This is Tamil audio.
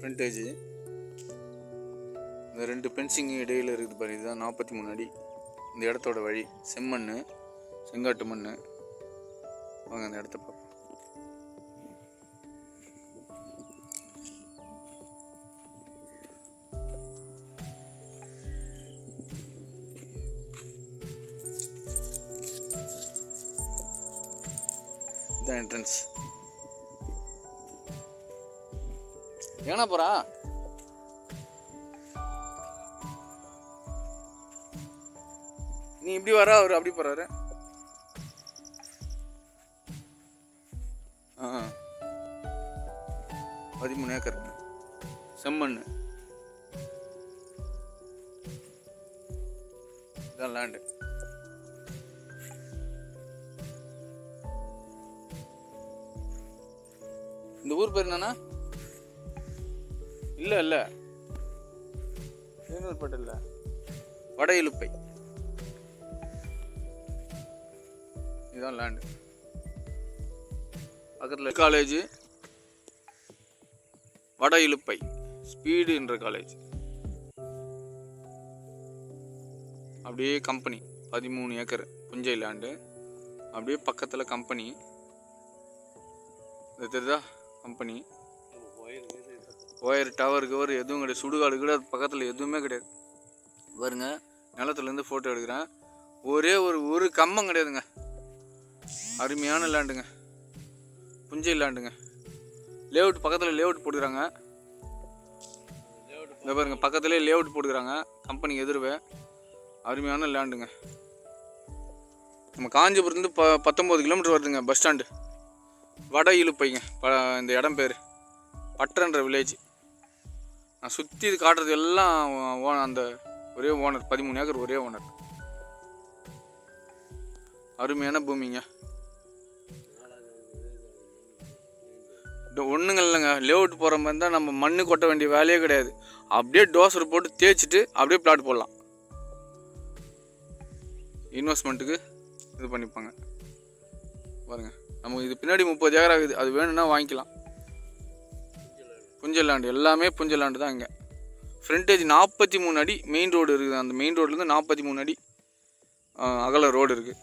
ஃப்ரண்டேஜ் இந்த ரெண்டு பென்சிங் இடையில் இருக்குது பாரு இதுதான் நாற்பத்தி மூணு அடி. இந்த இடத்தோட வழி செம்மண் செங்காட்டு மண் வாங்க அந்த இடத்த பார்ப்போம். இதுதான் என்ட்ரன்ஸ் எங்கண்ணா போறா? நீ இப்படி வர அவர் அப்படி போறாரு. பதிமூணு ஏக்கர். செம்மண் இதான் லேண்டு இந்த ஊர் பேர் என்னண்ணா? இல்ல இல்ல. வேலூர்பேட்டை இல்ல வட இலுப்பை. இதுதான் லேண்டு பக்கத்தில் காலேஜ் வட இலுப்பை. ஸ்பீடுன்ற காலேஜ் அப்படியே கம்பெனி பதிமூணு ஏக்கர். புஞ்சை லேண்டு அப்படியே பக்கத்தில் கம்பெனி இது தெரியுதா? கம்பெனி ஒயர் டவர் கவர் எதுவும் கிடையாது. சுடுகாடு கூட பக்கத்தில் எதுவுமே கிடையாது. பாருங்க நிலத்துலேருந்து ஃபோட்டோ எடுக்கிறேன். ஒரே ஒரு ஒரு கம்பம் கிடையாதுங்க. அருமையான லேண்டுங்க புஞ்சை லேண்டுங்க லேஅவுட் பக்கத்தில் லேஅவுட் போட்டுக்கிறாங்க. இந்த பாருங்க பக்கத்துலேயே லேஅவுட் போட்டுக்கிறாங்க. கம்பெனி எதிர்வே. அருமையான லேண்டுங்க நம்ம காஞ்சிபுரத்துலேருந்து ப பத்தொம்போது கிலோமீட்டர் வருதுங்க பஸ் ஸ்டாண்டு வட இழுப்பைங்க ப இந்த இடம் பேர். பட்டன்ற வில்லேஜ் நான் சுற்றி இது காட்டுறது எல்லாம் ஓ- அந்த ஒரே ஓனர் பதிமூணு ஏக்கர் ஒரே ஓனர். அருமையான பூமிங்க. ஒன்றுங்க இல்லைங்க லேவுட் போகிற மாதிரி இருந்தால் நம்ம மண்ணு கொட்ட வேண்டிய வேலையே கிடையாது. அப்படியே டோசர் போட்டு தேய்ச்சிட்டு அப்படியே பிளாட் போடலாம். இன்வெஸ்ட்மெண்ட்டுக்கு இது பண்ணிப்பாங்க. பாருங்கள் நமக்கு இது பின்னாடி முப்பது ஏக்கர் ஆகுது. அது வேணும்னா வாங்கிக்கலாம். புஞ்சல் லேண்டு எல்லாமே புஞ்சல் லேண்டு தான் இங்கே. ஃப்ரண்டேஜ் நாற்பத்தி மூணு அடி மெயின் ரோடு இருக்குது. அந்த மெயின் ரோட்லேருந்து நாற்பத்தி மூணு அடி அகல ரோடு இருக்குது